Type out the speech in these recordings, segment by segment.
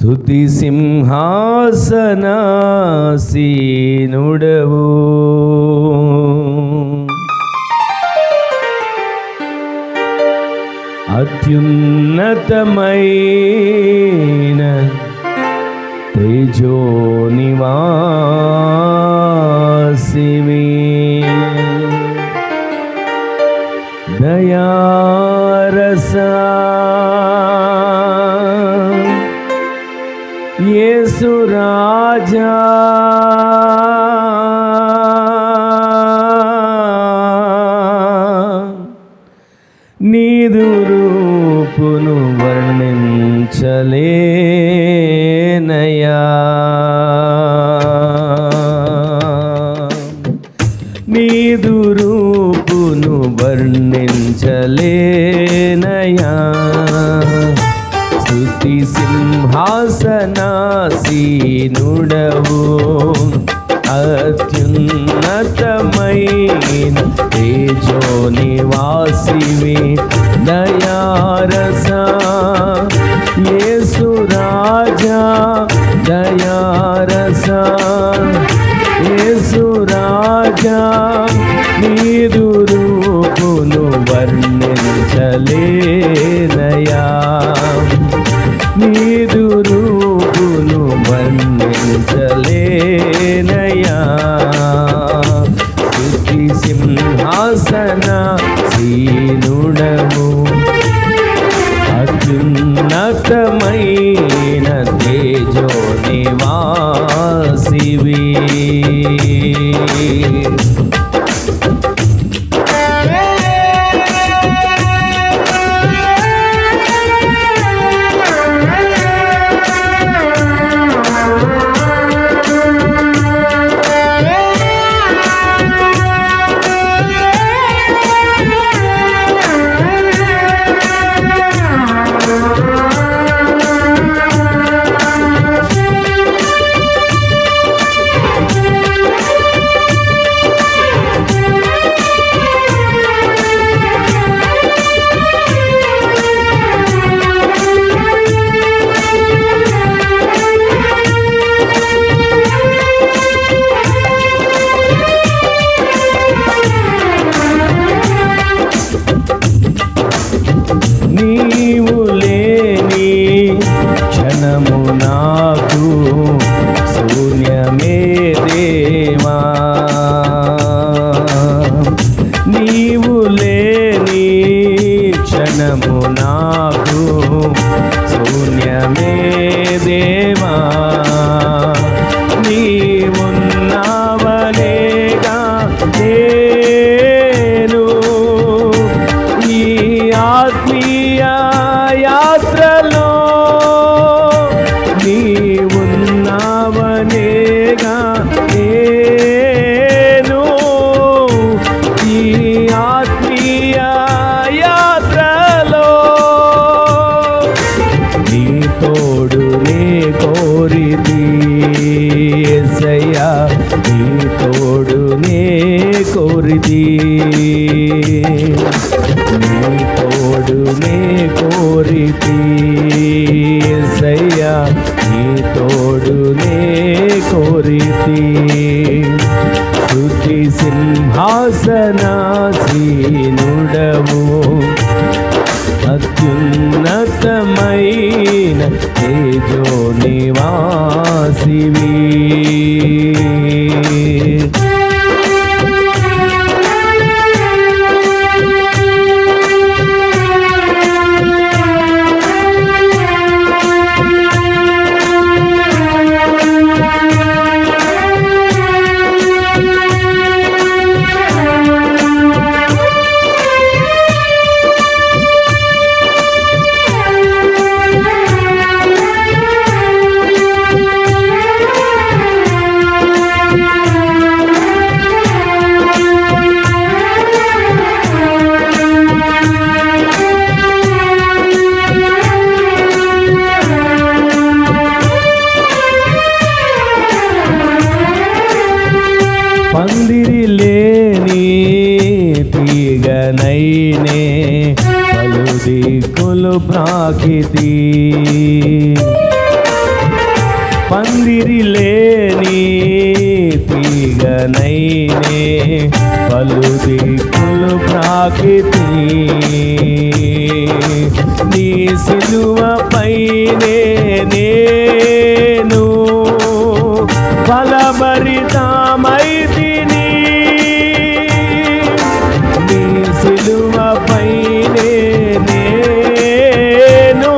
స్థుతి సింహాసనాసీనుడవు. అత్యున్నతమైన తేజో నివా వర్ణించలేనయా నీదు రూపును వర్ణించలేనయా స్తుతి సింహాసనాసీనుడవు. అత్యున్నతమైన తేజో నివాసివి దయారసా రాజా నీదు రూపును వర్ణించలేనయా. నీదు రూపును వర్ణించలేనయా. रहेगा సయ్యా నీ తోడు నే కోరిది శుద్ధి సింహాసనాసీనుడము అత్యున్నతమైన తేజో నివాసివి పందిరిలేని తీగనైనే పలు దిక్కులు ప్రాకృతి. నీ సిలువ పైనే నేను తిని నీ సిలువ పైనే నేను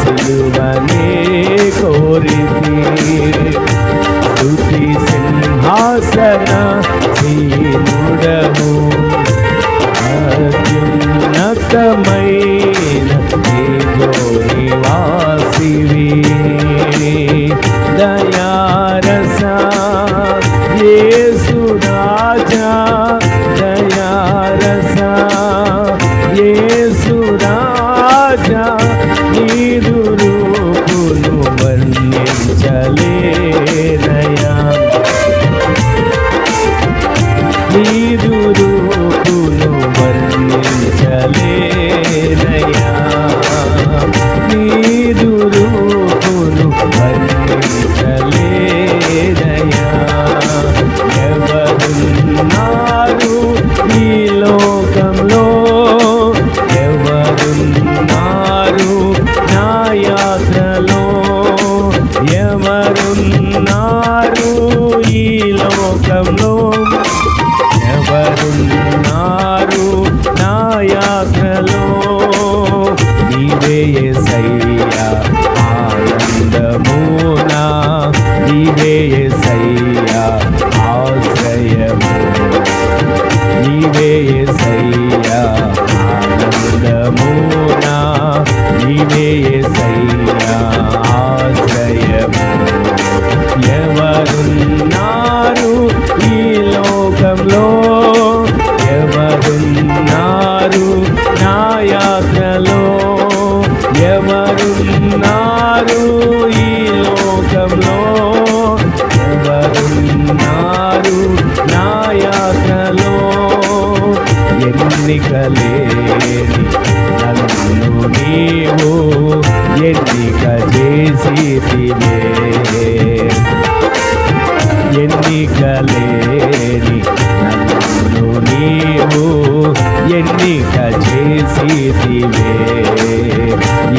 సిలువనే కోరి స్థుతి సింహాసన శ్రీముడము ఎన్నిక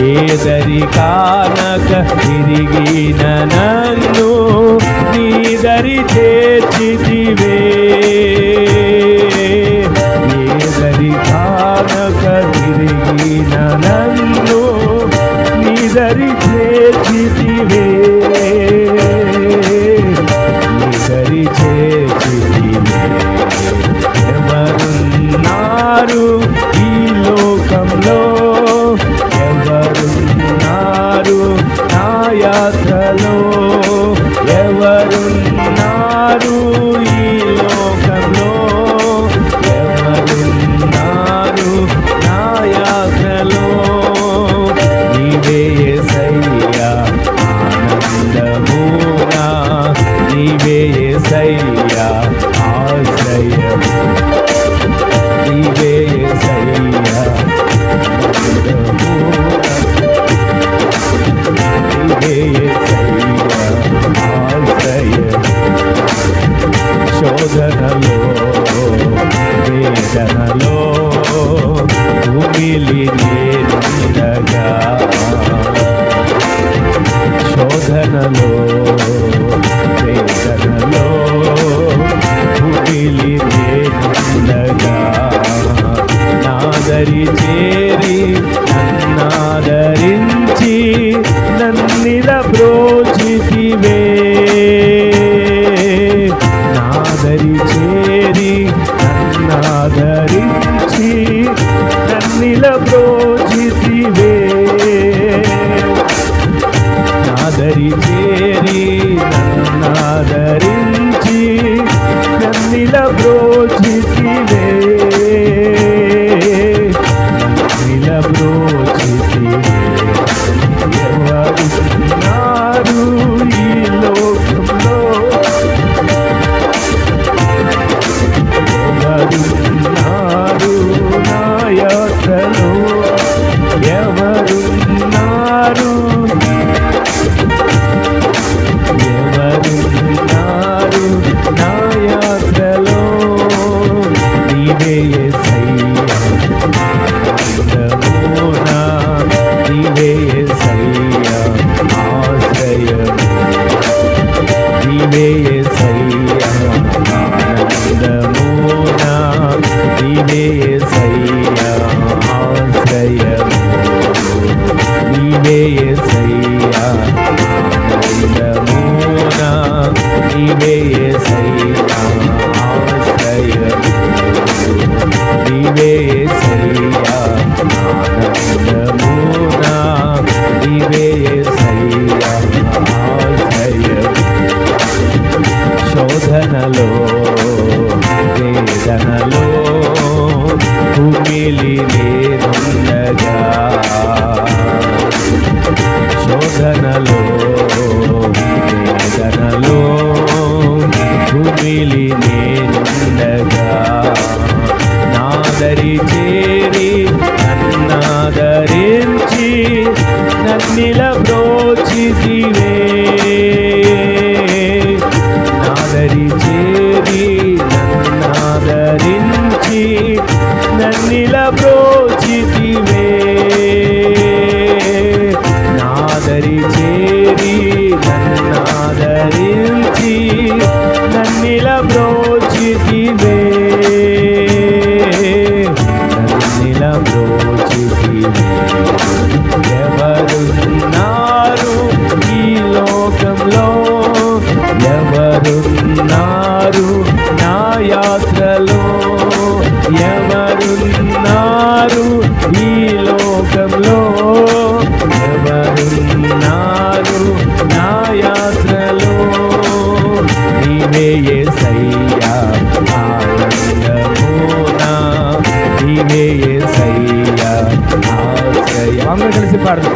ఏ దరి కానక తిరిగి నన్ను నీ దరి చేర్చిదివే వేదనలో కుమిలి నేనుండగా శోధనలో వేదనలో కుమిలి నేనుండగా నాదరి చేరి నన్నాదరించి నన్నిల బ్రో ఎవరున్నారు ఈ లోకంలో? ఎవరున్నారు నా యాత్రలో నీవే సయ్యా ఆనందమోనా? నీవే సయ్యా ఆశ్రయం అందరూ కలిసి పాడదు.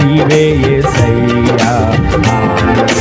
నీవే సయ్యా ఆనంద